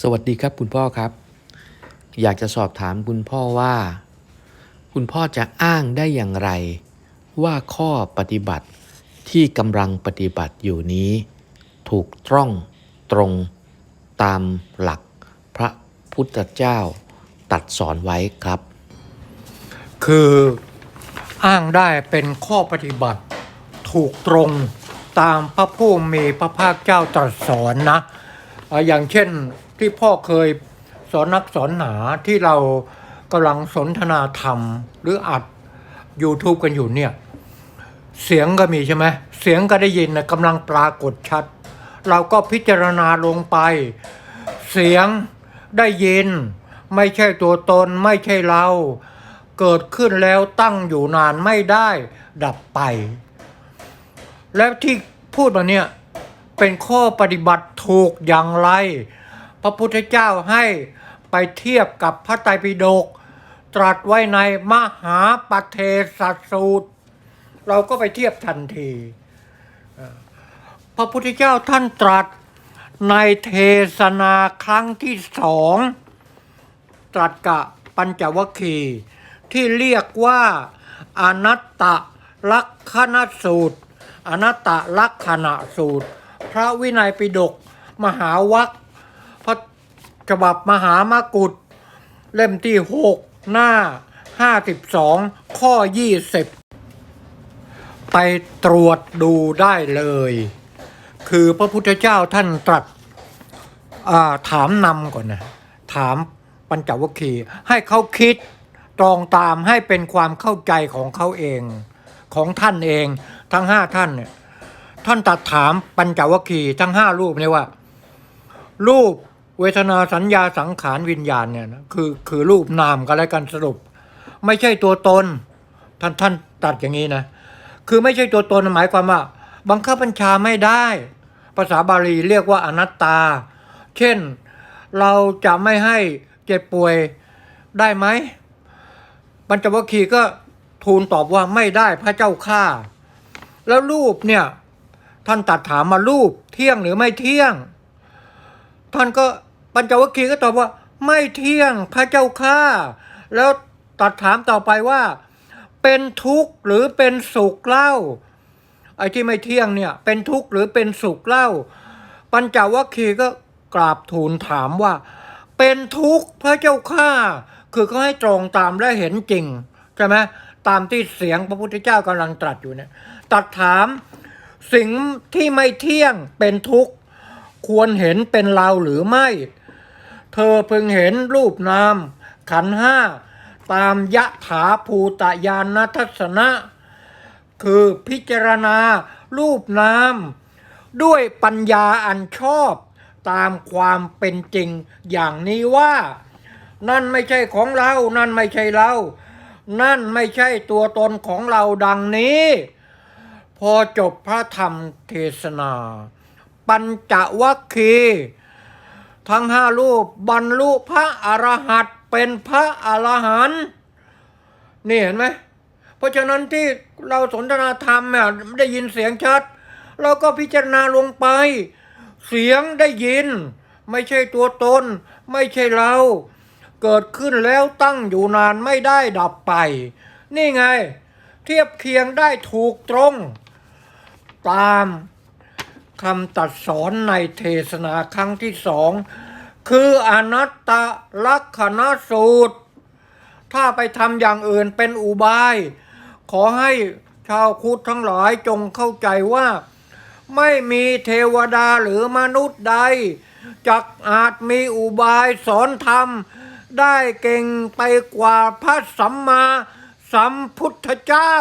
สวัสดีครับคุณพ่อครับ อยากจะสอบถามคุณพ่อว่า คุณพ่อจะอ้างได้อย่างไร ว่าข้อปฏิบัติที่กำลังปฏิบัติอยู่นี้ ถูกต้องตรงตามหลักพระพุทธเจ้าตรัดสอนไว้ครับ คืออ้างได้เป็นข้อปฏิบัติ ถูกตรงตามพระผู้มีพระภาคเจ้าตรัสสอนนะอย่างเช่น ที่พ่อเคยสอนนักสอนหนาที่เรากำลังสนทนาธรรม หรืออัด YouTube กันอยู่เนี่ย เสียงก็มีใช่ไหมเสียงก็ได้ยินนะกำลังปรากฏชัด เราก็พิจารณาลงไป เสียงได้ยิน ไม่ใช่ตัวตนไม่ใช่เรา เกิดขึ้นแล้วตั้งอยู่นานไม่ได้ดับไป แล้วที่พูดมาเนี่ยเป็นข้อปฏิบัติถูกอย่างไร พระพุทธเจ้าให้ไปเทียบกับพระไตรปิฎกตรัสไว้ในมหาปเทศสูตร เราก็ไปเทียบทันที พระพุทธเจ้าท่านตรัสในเทศนาครั้งที่สองตรัสกะปัญจวัคคีที่เรียกว่าอนัตตลักษณสูตร อนัตตลักษณะสูตร พระวินัยปิฎกมหาวัค พระฉบับมหามกุฏเล่มที่หกหน้าห้าสิบสองข้อยี่สิบไปตรวจดูได้เลย คือพระพุทธเจ้าท่านตรัสถามนำก่อนนะ ถามปัญจวัคคีย์ให้เขาคิดตรองตามให้เป็นความเข้าใจของเขาเองของท่านเองทั้งห้าท่านเนี่ยท่านตรัดถามปัญจวัคคีย์ทั้งห้ารูปเนี่ยว่า รูป เวทนาสัญญาสังขารวิญญาณเนี่ยนะคือคือรูปนามกันแล้วกันสรุป ไม่ใช่ตัวตนท่านท่านตัดอย่างนี้นะคือไม่ใช่ตัวตนหมายความว่า บังคับบัญชาไม่ได้ ภาษาบาลีเรียกว่าอนัตตา เช่นเราจะไม่ให้เจ็บป่วยได้ไหมปัญจวัคคีย์ก็ทูลตอบว่าไม่ได้พระเจ้าข้าแล้วรูปเนี่ย ท่านตัดถามมารูปเที่ยงหรือไม่เที่ยง ท่านก็ปัญจวัคคีย์ก็ตอบว่า ไม่เที่ยงพระเจ้าข้าแล้วตัดถามต่อไปว่า เป็นทุกข์หรือเป็นสุขเล่าไอ้ที่ไม่เที่ยงเนี่ย เป็นทุกข์หรือเป็นสุขเล่า ปัญจวัคคีย์ก็กราบทูลถามว่า เป็นทุกข์พระเจ้าข้าคือเขาให้ตรงตามและเห็นจริงใช่ไหมตามที่เสียงพระพุทธเจ้ากำลังตรัสอยู่เนี่ยตรัสถามสิ่งที่ไม่เที่ยงเป็นทุกข์ ควรเห็นเป็นเราหรือไม่ เธอเพึงเห็นรูปนาม ขันห้า ตามยะถาภูตยานทัศนะ คือพิจารณารูปนาม ด้วยปัญญาอันชอบ ตามความเป็นจริงอย่างนี้ว่า นั่นไม่ใช่ของเรา นั่นไม่ใช่เรา นั่นไม่ใช่ตัวตนของเราดังนี้ พอจบพระธรรมเทศนา ปัญจวัคคีทั้งห้ารูปบรรลุพระอรหันต์เป็นพระอรหันต์นี่เห็นไหมเพราะฉะนั้นที่เราสนทนาธรรมเนี่ยได้ยินเสียงชัด เราก็พิจารณาลงไป เสียงได้ยิน ไม่ใช่ตัวตน ไม่ใช่เรา เกิดขึ้นแล้วตั้งอยู่นานไม่ได้ดับไป นี่ไง เทียบเคียงได้ถูกตรง ตาม คำตัดสอนในเทศนาครั้งที่สองคืออนัตตลักษณสูตร ถ้าไปทำอย่างอื่นเป็นอุบาย ขอให้ชาวคุดทั้งหลายจงเข้าใจว่า ไม่มีเทวดาหรือมนุษย์ใดจักอาจมีอุบายสอนธรรม ได้เก่งไปกว่าพระสัมมาสัมพุทธเจ้า